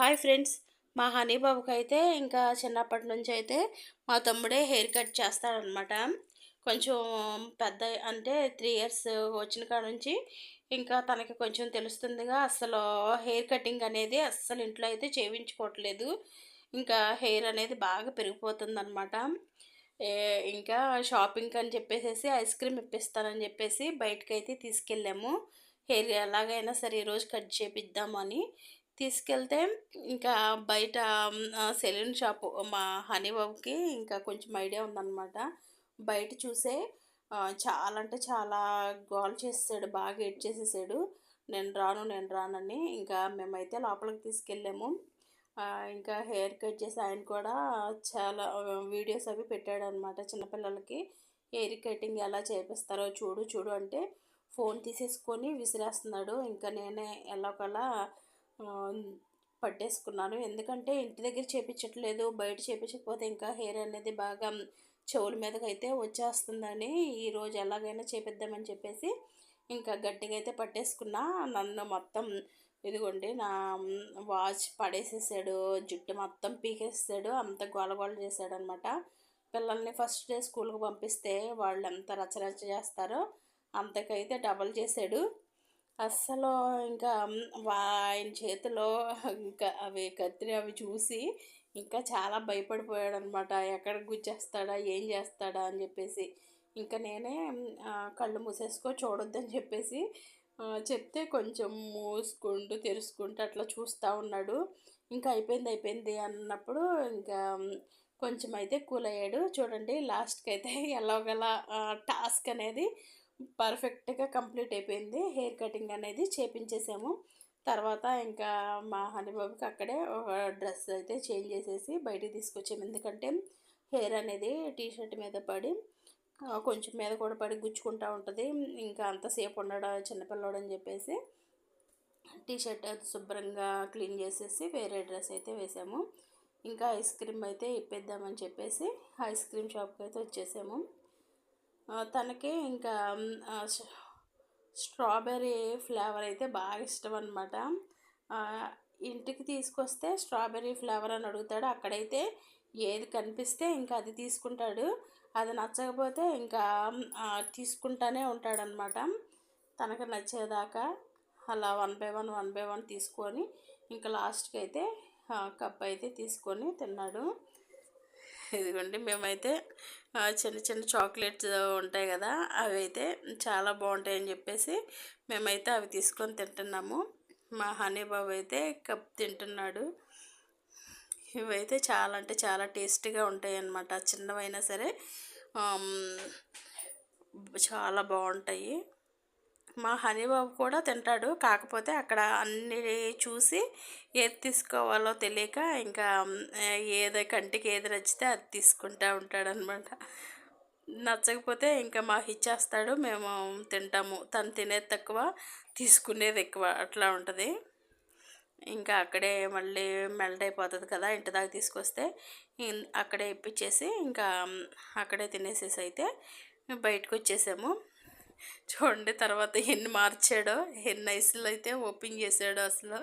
Hi friends మా honey బాబుకి అయితే ఇంకా చిన్నప్పటి నుంచి అయితే మా తమ్ముడే హెయిర్ కట్ చేస్తాడనమాట కొంచెం పెద్ద అంటే త్రీ ఇయర్స్ వచ్చిన కాడ నుంచి ఇంకా తనకి కొంచెం తెలుస్తుందిగా అసలు హెయిర్ కటింగ్ అనేది అస్సలు ఇంట్లో అయితే చేయించుకోవట్లేదు. ఇంకా హెయిర్ అనేది బాగా పెరిగిపోతుందనమాట ఇంకా షాపింగ్ అని చెప్పేసి ఐస్ క్రీమ్ ఇప్పిస్తానని చెప్పేసి బయటకు అయితే తీసుకెళ్ళాము. హెయిర్ ఎలాగైనా సరే ఈరోజు కట్ చేపిద్దామని. తీసుకెళ్తే ఇంకా బయట సెలూన్ షాపు మా హనీబాబుకి ఇంకా కొంచెం ఐడియా ఉందన్నమాట. బయట చూసే చాలా అంటే చాలా గోల్ చేసాడు బాగా ఎడ్ చేసేసాడు. నేను రాను నేను రానని ఇంకా మేమైతే లోపలికి తీసుకెళ్ళాము. ఇంకా హెయిర్ కట్ చేసి ఆయన కూడా చాలా వీడియోస్ అవి పెట్టాడు అనమాట చిన్నపిల్లలకి. హెయిర్ కటింగ్ ఎలా చేపిస్తారో చూడు చూడు అంటే ఫోన్ తీసేసుకొని విసిరేస్తున్నాడు. ఇంకా నేనే ఎలాగోలా పట్టేసుకున్నాను. ఎందుకంటే ఇంటి దగ్గర చేపించట్లేదు బయట చేపించకపోతే ఇంకా హెయిర్ అనేది బాగా చెవుల మీదకి అయితే వచ్చేస్తుందని ఈరోజు ఎలాగైనా చేపిద్దామని చెప్పేసి ఇంకా గట్టిగా అయితే పట్టేసుకున్నా. నన్ను మొత్తం ఇదిగోండి నా వాచ్ పడేసేసాడు జుట్టు మొత్తం పీకేసాడు అంత గోలగోళ చేశాడు అనమాట పిల్లల్ని ఫస్ట్ డే స్కూల్కి పంపిస్తే వాళ్ళు ఎంత రచరచ చేస్తారో. అంతకైతే డబల్ చేశాడు. అస్సలు ఇంకా ఆయన చేతిలో ఇంకా అవి కత్తిరి అవి చూసి ఇంకా చాలా భయపడిపోయాడు అనమాట ఎక్కడ గుచ్చేస్తాడా ఏం చేస్తాడా అని చెప్పేసి. ఇంకా నేనే కళ్ళు మూసేసుకో చూడొద్దని చెప్పేసి చెప్తే కొంచెం మూసుకుంటూ తెరుచుకుంటూ అట్లా చూస్తూ ఉన్నాడు. ఇంకా అయిపోయింది అయిపోయింది అన్నప్పుడు ఇంకా కొంచెం అయితే కూల్ అయ్యాడు చూడండి లాస్ట్కి అయితే ఎలాగల టాస్క్ అనేది పర్ఫెక్ట్గా కంప్లీట్ అయిపోయింది. హెయిర్ కటింగ్ అనేది చేపించేసాము. తర్వాత ఇంకా మా హనీబాబుకి అక్కడే ఒక డ్రెస్ అయితే చేంజ్ చేసేసి బయటికి తీసుకొచ్చాము. ఎందుకంటే హెయిర్ అనేది టీ షర్ట్ మీద పడి కొంచెం మీద కూడా పడి గుచ్చుకుంటూ ఉంటుంది. ఇంకా అంతసేపు ఉండడం చిన్నపిల్లడు అని చెప్పేసి టీ షర్ట్ అది శుభ్రంగా క్లీన్ చేసేసి వేరే డ్రెస్ అయితే వేసాము. ఇంకా ఐస్ క్రీమ్ అయితే ఇప్పిద్దామని చెప్పేసి ఐస్ క్రీమ్ షాప్కి అయితే వచ్చేసాము. తనకి ఇంకా స్ట్రాబెర్రీ ఫ్లేవర్ అయితే బాగా ఇష్టం అనమాట ఇంటికి తీసుకొస్తే స్ట్రాబెర్రీ ఫ్లేవర్ అని అడుగుతాడు. అక్కడైతే ఏది కనిపిస్తే ఇంకా అది తీసుకుంటాడు. అది నచ్చకపోతే ఇంకా తీసుకుంటానే ఉంటాడనమాట తనకు నచ్చేదాకా అలా one by one one by one తీసుకొని ఇంకా లాస్ట్కి అయితే కప్ అయితే తీసుకొని తిన్నాడు. ఇదిగోండి మేమైతే చిన్న చిన్న చాక్లెట్స్ ఉంటాయి కదా అవి అయితే చాలా అని చెప్పేసి మేమైతే అవి తీసుకొని తింటున్నాము. మా హనీ బాబు అయితే కప్ తింటున్నాడు. ఇవైతే చాలా అంటే చాలా టేస్టీగా ఉంటాయి అన్నమాట చిన్నవైనా సరే చాలా బాగుంటాయి. మా హనీబాబు కూడా తింటాడు. కాకపోతే అక్కడ అన్ని చూసి ఏది తీసుకోవాలో తెలియక ఇంకా ఏదో కంటికి ఏది నచ్చితే అది తీసుకుంటూ ఉంటాడనమాట నచ్చకపోతే ఇంకా మాకు ఇచ్చేస్తాడు. మేము తింటాము. తను తినేది తక్కువ తీసుకునేది ఎక్కువ. అట్లా ఉంటుంది. ఇంకా అక్కడే మళ్ళీ మెల్ట్ అయిపోతుంది కదా ఇంటి దాకా తీసుకొస్తే. అక్కడే ఇప్పించేసి ఇంకా అక్కడే తినేసేసి అయితే బయటకు వచ్చేసాము చూడండి తర్వాత ఎన్ని మార్చాడో ఎన్ని ఐస్లు అయితే ఓపెన్ చేశాడో అసలు.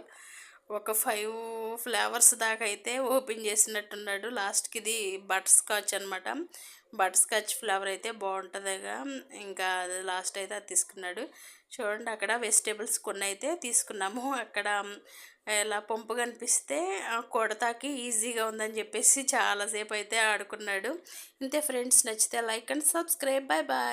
ఒక ఫైవ్ ఫ్లేవర్స్ దాకా అయితే ఓపెన్ చేసినట్టున్నాడు. లాస్ట్కి ఇది బటర్ స్కాచ్ అనమాట బటర్ స్కాచ్ ఫ్లేవర్ అయితే బాగుంటుందిగా. ఇంకా లాస్ట్ అయితే అది తీసుకున్నాడు. చూడండి అక్కడ వెజిటేబుల్స్ కొన్ని అయితే తీసుకున్నాము. అక్కడ ఇలా పంపు కనిపిస్తే కొడతాకి ఈజీగా ఉందని చెప్పేసి చాలాసేపు అయితే ఆడుకున్నాడు. ఇంతే ఫ్రెండ్స్ నచ్చితే like and subscribe. Bye bye.